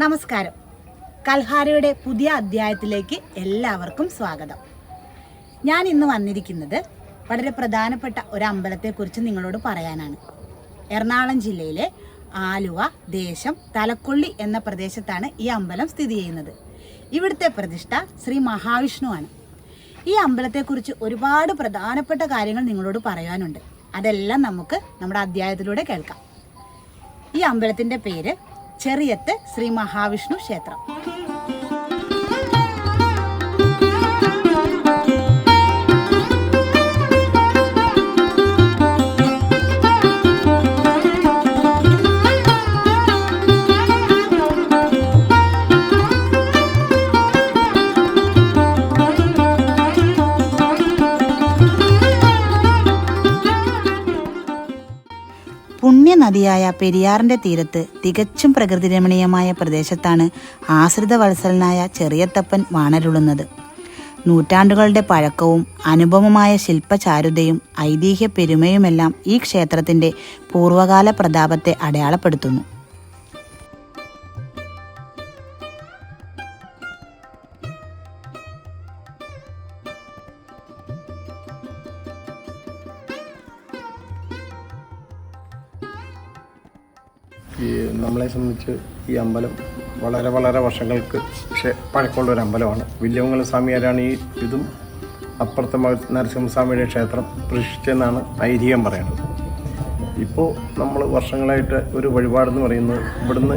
നമസ്കാരം. കൽഹാരയുടെ പുതിയ അധ്യായത്തിലേക്ക് എല്ലാവർക്കും സ്വാഗതം. ഞാൻ ഇന്ന് വന്നിരിക്കുന്നത് വളരെ പ്രധാനപ്പെട്ട ഒരു അമ്പലത്തെക്കുറിച്ച് നിങ്ങളോട് പറയാനാണ്. എറണാകുളം ജില്ലയിലെ ആലുവ ദേശം തലക്കൊള്ളി എന്ന പ്രദേശത്താണ് ഈ അമ്പലം സ്ഥിതി ചെയ്യുന്നത്. ഇവിടുത്തെ പ്രതിഷ്ഠ ശ്രീ മഹാവിഷ്ണുവാണ് ഈ അമ്പലത്തെക്കുറിച്ച് ഒരുപാട് പ്രധാനപ്പെട്ട കാര്യങ്ങൾ നിങ്ങളോട് പറയാനുണ്ട്. അതെല്ലാം നമുക്ക് നമ്മുടെ അധ്യായത്തിലൂടെ കേൾക്കാം. ഈ അമ്പലത്തിന്റെ പേര് ചെറിയത്ത് ശ്രീ മഹാവിഷ്ണു ക്ഷേത്രം. പുണ്യനദിയായ പെരിയാറിന്റെ തീരത്ത് തികച്ചും പ്രകൃതിരമണീയമായ പ്രദേശത്താണ് ആശ്രിത വത്സലനായ ചെറിയത്തപ്പൻ വാണരുളുന്നത്. നൂറ്റാണ്ടുകളുടെ പഴക്കവും അനുപമമായ ശില്പചാരുതയും ഐതിഹ്യ പെരുമയുമെല്ലാം ഈ ക്ഷേത്രത്തിന്റെ പൂർവകാല പ്രതാപത്തെ അടയാളപ്പെടുത്തുന്നു. ഈ നമ്മളെ സംബന്ധിച്ച് ഈ അമ്പലം വളരെ വളരെ വർഷങ്ങൾക്ക് പക്ഷേ പഴക്കമുള്ള ഒരു അമ്പലമാണ്. വില്യമംഗല സ്വാമിയാരാണ് ഈ ഇതും അപ്പുറത്തെ നരസിംഹസ്വാമിയുടെ ക്ഷേത്രം പ്രതിഷ്ഠിച്ചെന്നാണ് ഐതിഹ്യം പറയുന്നത്. ഇപ്പോൾ നമ്മൾ വർഷങ്ങളായിട്ട് ഒരു വഴിപാടെന്ന് പറയുന്നത് ഇവിടുന്ന്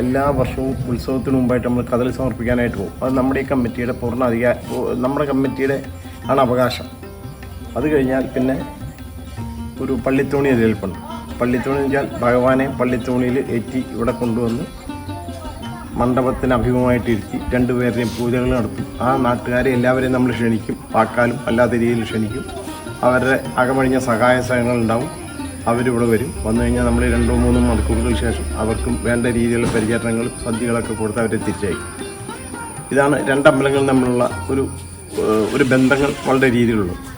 എല്ലാ വർഷവും ഉത്സവത്തിന് മുമ്പായിട്ട് നമ്മൾ കഥൽ സമർപ്പിക്കാനായിട്ട് പോകും. അത് നമ്മുടെ ഈ കമ്മിറ്റിയുടെ പൂർണ അധികാര നമ്മുടെ കമ്മിറ്റിയുടെ ആണ് അവകാശം. അത് കഴിഞ്ഞാൽ പിന്നെ ഒരു പള്ളിത്തോണി എതിരേൽപ്പുണ്ട് പള്ളിത്തോണി ഞാൻ ഭഗവാനെ പള്ളിത്തോണിയിൽ ഏറ്റി ഇവിടെ കൊണ്ടുവന്ന് മണ്ഡപത്തിന് അഭിമുഖമായിട്ട് ഇരുത്തി രണ്ടുപേരുടെയും പൂജകൾ നടത്തും. ആ നാട്ടുകാരെ എല്ലാവരെയും നമ്മൾ ക്ഷണിക്കും. വാക്കാലും അല്ലാത്ത രീതിയിൽ ക്ഷണിക്കും. അവരുടെ അകമഴിഞ്ഞ സഹായ സഹകരണങ്ങൾ ഉണ്ടാവും. അവരിവിടെ വരും. വന്നു കഴിഞ്ഞാൽ നമ്മൾ രണ്ടോ മൂന്നോ മണിക്കൂറുകൾക്ക് ശേഷം അവർക്കും വേണ്ട രീതിയിലുള്ള പരിചരണങ്ങളും സദ്യകളൊക്കെ കൊടുത്ത് അവരെ തിരിച്ചയക്കും. ഇതാണ് രണ്ടമ്പലങ്ങൾ തമ്മിലുള്ള ഒരു ഒരു ബന്ധങ്ങൾ വളരെ രീതിയിലുള്ളത്.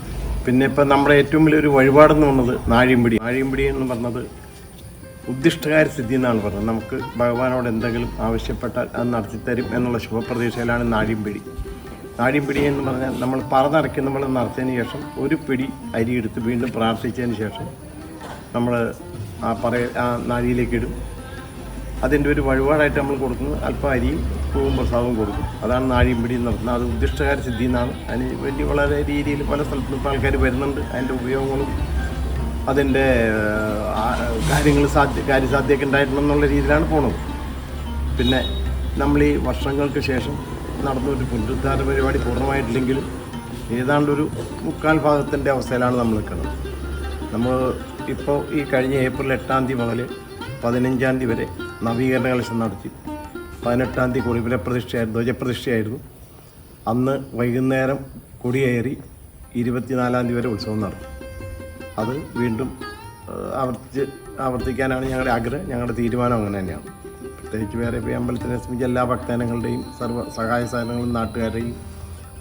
പിന്നെ ഇപ്പം നമ്മുടെ ഏറ്റവും വലിയൊരു വഴിപാടെന്ന് പറഞ്ഞത് നാഴിയമ്പിടി നാഴിയമ്പിടി എന്ന് പറഞ്ഞത് ഉദ്ദിഷ്ടകാര സിദ്ധി എന്നാണ് പറഞ്ഞത്. നമുക്ക് ഭഗവാനോട് എന്തെങ്കിലും ആവശ്യപ്പെട്ടാൽ അത് നടത്തിത്തരും എന്നുള്ള ശുഭപ്രതീക്ഷയിലാണ് നാഴിയമ്പിടി നാഴിയമ്പിടി എന്ന് പറഞ്ഞാൽ നമ്മൾ പറന്നടക്കി നമ്മൾ നടത്തിയതിന് ശേഷം ഒരു പിടി അരി എടുത്ത് വീണ്ടും പ്രാർത്ഥിച്ചതിന് ശേഷം നമ്മൾ ആ പറയ ആ നാഴിയിലേക്ക് ഇടും. അതിന്റെ ഒരു വഴിപാടായിട്ട് നമ്മൾ കൊടുക്കുന്നത് അല്പം അരിയും പൂവും പ്രസാദവും കൊടുക്കും. അതാണ് നാഴിയും നാഴിയമ്പിടി നടത്തുന്നത് അത് ഉദ്ദിഷ്ടകാര സിദ്ധി എന്നാണ്. അതിന് വലിയ വളരെ രീതിയിൽ പല സ്ഥലത്തും ഇപ്പോൾ ആൾക്കാർ വരുന്നുണ്ട്. അതിന്റെ ഉപയോഗങ്ങളും അതിന്റെ കാര്യങ്ങൾ സാധ്യ കാര്യസാധ്യമൊക്കെ ഉണ്ടായിട്ടുണ്ടെന്നുള്ള രീതിയിലാണ് പോണത്. പിന്നെ നമ്മൾ ഈ വർഷങ്ങൾക്ക് ശേഷം നടന്ന ഒരു പുനരുദ്ധാര പരിപാടി പൂർണമായിട്ടില്ലെങ്കിലും ഏതാണ്ട് ഒരു മുക്കാൽ ഭാഗത്തിന്റെ അവസ്ഥയിലാണ് നമ്മൾ നിൽക്കുന്നത്. നമ്മൾ ഇപ്പോൾ ഈ കഴിഞ്ഞ ഏപ്രിൽ എട്ടാം തീയതി മുതൽ പതിനഞ്ചാം തീയതി വരെ നവീകരണ കലശം നടത്തി. പതിനെട്ടാം തീയതി കൊടിവില പ്രതിഷ്ഠയായിരുന്നു ധ്വജപ്രതിഷ്ഠയായിരുന്നു. അന്ന് വൈകുന്നേരം കൊടിയേറി ഇരുപത്തിനാലാം തീയതി വരെ ഉത്സവം നടത്തി അത് വീണ്ടും ആവർത്തിച്ച് ആവർത്തിക്കാനാണ് ഞങ്ങളുടെ ആഗ്രഹം ഞങ്ങളുടെ തീരുമാനം അങ്ങനെ തന്നെയാണ്. പ്രത്യേകിച്ച് വേറെ ഇപ്പോൾ അമ്പലത്തിനെ സംബന്ധിച്ച് എല്ലാ ഭക്തജനങ്ങളുടെയും സർവ സഹായ സാധനങ്ങളും നാട്ടുകാരുടെയും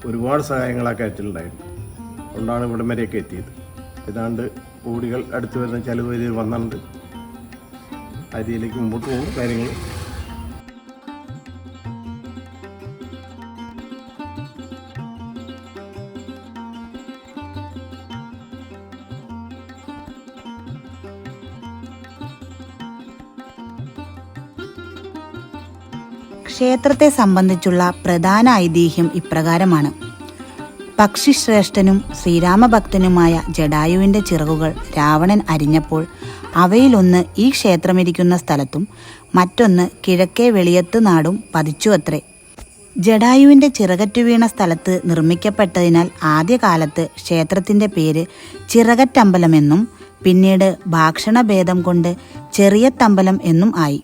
ഒരുപാട് സഹായങ്ങൾ കാര്യത്തിലുണ്ടായിരുന്നു അതുകൊണ്ടാണ് ഇവിടം വരെയൊക്കെ എത്തിയത്. ഏതാണ്ട് കോടികൾ അടുത്ത് വരുന്ന ചിലവ് വന്നിട്ടുണ്ട്. ആ രീതിയിലേക്ക് മുമ്പോട്ട് പോകും കാര്യങ്ങൾ. ക്ഷേത്രത്തെ സംബന്ധിച്ചുള്ള പ്രധാന ഐതിഹ്യം ഇപ്രകാരമാണ്. പക്ഷിശ്രേഷ്ഠനും ശ്രീരാമഭക്തനുമായ ജഡായുവിന്റെ ചിറകുകൾ രാവണൻ അരിഞ്ഞപ്പോൾ അവയിലൊന്ന് ഈ ക്ഷേത്രമിരിക്കുന്ന സ്ഥലത്തും മറ്റൊന്ന് കിഴക്കേ വെളിയത്ത് നാടും പതിച്ചു അത്രേ ജഡായുവിന്റെ ചിറകറ്റു വീണ സ്ഥലത്ത് നിർമ്മിക്കപ്പെട്ടതിനാൽ ആദ്യകാലത്ത് ക്ഷേത്രത്തിന്റെ പേര് ചിറകറ്റമ്പലമെന്നും പിന്നീട് ഭാക്ഷണഭേദം കൊണ്ട് ചെറിയത്തമ്പലം എന്നും ആയി.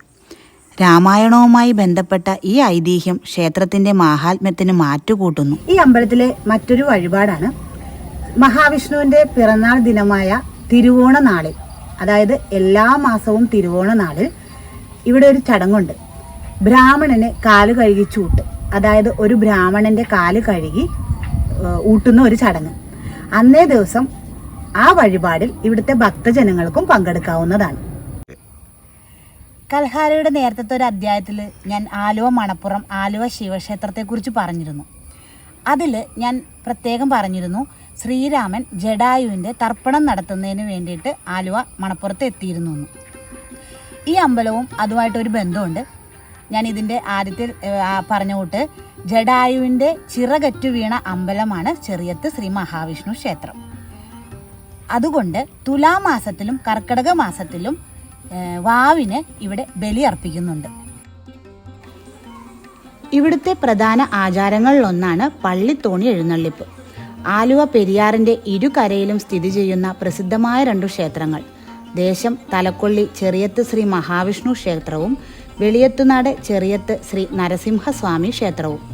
രാമായണവുമായി ബന്ധപ്പെട്ട ഈ ഐതിഹ്യം ക്ഷേത്രത്തിന്റെ മാഹാത്മ്യത്തിന് മാറ്റുകൂട്ടുന്നു. ഈ അമ്പലത്തിലെ മറ്റൊരു വഴിപാടാണ് മഹാവിഷ്ണുവിന്റെ പിറന്നാൾ ദിനമായ തിരുവോണ നാളിൽ അതായത് എല്ലാ മാസവും തിരുവോണ നാളിൽ ഇവിടെ ഒരു ചടങ്ങുണ്ട്. ബ്രാഹ്മണനെ കാൽ കഴുകി ചൂട്ട് അതായത് ഒരു ബ്രാഹ്മണന്റെ കാൽ കഴുകി ഊട്ടുന്ന ഒരു ചടങ്ങ്. അന്നേ ദിവസം ആ വഴിപാടിൽ ഇവിടുത്തെ ഭക്തജനങ്ങൾക്കും പങ്കെടുക്കാവുന്നതാണ്. കൽഹാരയുടെ നേരത്തെ ഒരു അധ്യായത്തിൽ ഞാൻ ആലുവ മണപ്പുറം ആലുവ ശിവക്ഷേത്രത്തെക്കുറിച്ച് പറഞ്ഞിരുന്നു. അതിൽ ഞാൻ പ്രത്യേകം പറഞ്ഞിരുന്നു ശ്രീരാമൻ ജഡായുവിന്റെ തർപ്പണം നടത്തുന്നതിന് വേണ്ടിയിട്ട് ആലുവ മണപ്പുറത്ത് എത്തിയിരുന്നു എന്ന്. ഈ അമ്പലവും അതുമായിട്ടൊരു ബന്ധമുണ്ട്. ഞാൻ ഇതിന്റെ ആദ്യത്തിൽ കൂട്ട് ജഡായുവിന്റെ ചിറകറ്റു വീണ അമ്പലമാണ് ചെറിയത്ത് ശ്രീ മഹാവിഷ്ണു ക്ഷേത്രം. അതുകൊണ്ട് തുലാമാസത്തിലും കർക്കിടക മാസത്തിലും വാവിന് ഇവിടെ ബലി അർപ്പിക്കുന്നുണ്ട്. ഇവിടുത്തെ പ്രധാന ആചാരങ്ങളിലൊന്നാണ് പള്ളിത്തോണി എഴുന്നള്ളിപ്പ്. ആലുവ പെരിയാറിന്റെ ഇരുകരയിലും സ്ഥിതി ചെയ്യുന്ന പ്രസിദ്ധമായ രണ്ടു ക്ഷേത്രങ്ങൾ ദേശം തലക്കൊള്ളി ചെറിയത്ത് ശ്രീ മഹാവിഷ്ണു ക്ഷേത്രവും വെളിയത്തുനാട് ചെറിയത്ത് ശ്രീ നരസിംഹസ്വാമി ക്ഷേത്രവും.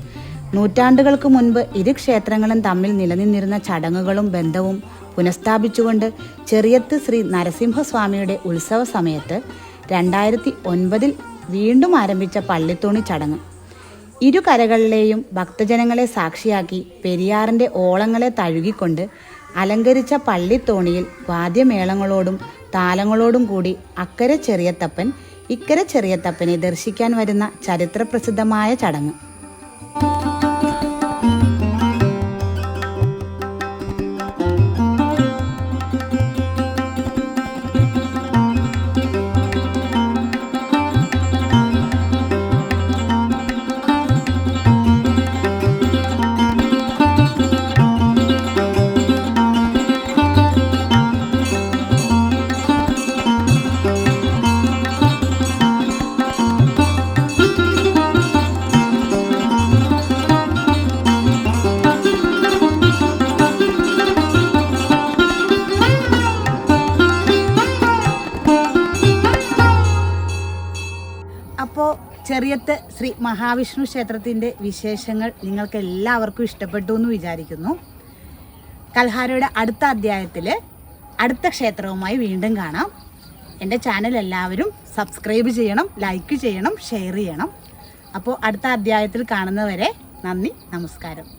നൂറ്റാണ്ടുകൾക്ക് മുൻപ് ഇരു ക്ഷേത്രങ്ങളും തമ്മിൽ നിലനിന്നിരുന്ന ചടങ്ങുകളും ബന്ധവും പുനഃസ്ഥാപിച്ചുകൊണ്ട് ചെറിയത്ത് ശ്രീ നരസിംഹസ്വാമിയുടെ ഉത്സവ സമയത്ത് രണ്ടായിരത്തി ഒൻപതിൽ വീണ്ടും ആരംഭിച്ച പള്ളിത്തോണി ചടങ്ങ്. ഇരു കരകളിലെയും ഭക്തജനങ്ങളെ സാക്ഷിയാക്കി പെരിയാറിന്റെ ഓളങ്ങളെ തഴുകിക്കൊണ്ട് അലങ്കരിച്ച പള്ളിത്തോണിയിൽ വാദ്യമേളങ്ങളോടും താലങ്ങളോടും കൂടി അക്കരെ ചെറിയത്തപ്പൻ ഇക്കരെ ചെറിയത്തപ്പനെ ദർശിക്കാൻ വരുന്ന ചരിത്രപ്രസിദ്ധമായ ചടങ്ങ്. ചെറിയത്ത് ശ്രീ മഹാവിഷ്ണു ക്ഷേത്രത്തിന്റെ വിശേഷങ്ങൾ നിങ്ങൾക്ക് എല്ലാവർക്കും ഇഷ്ടപ്പെട്ടു എന്ന് വിചാരിക്കുന്നു. കൽഹാരയുടെ അടുത്ത അധ്യായത്തിൽ അടുത്ത ക്ഷേത്രവുമായി വീണ്ടും കാണാം. എന്റെ ചാനൽ എല്ലാവരും സബ്സ്ക്രൈബ് ചെയ്യണം ലൈക്ക് ചെയ്യണം ഷെയർ ചെയ്യണം. അപ്പോൾ അടുത്ത അധ്യായത്തിൽ കാണുന്നവരെ നന്ദി നമസ്കാരം.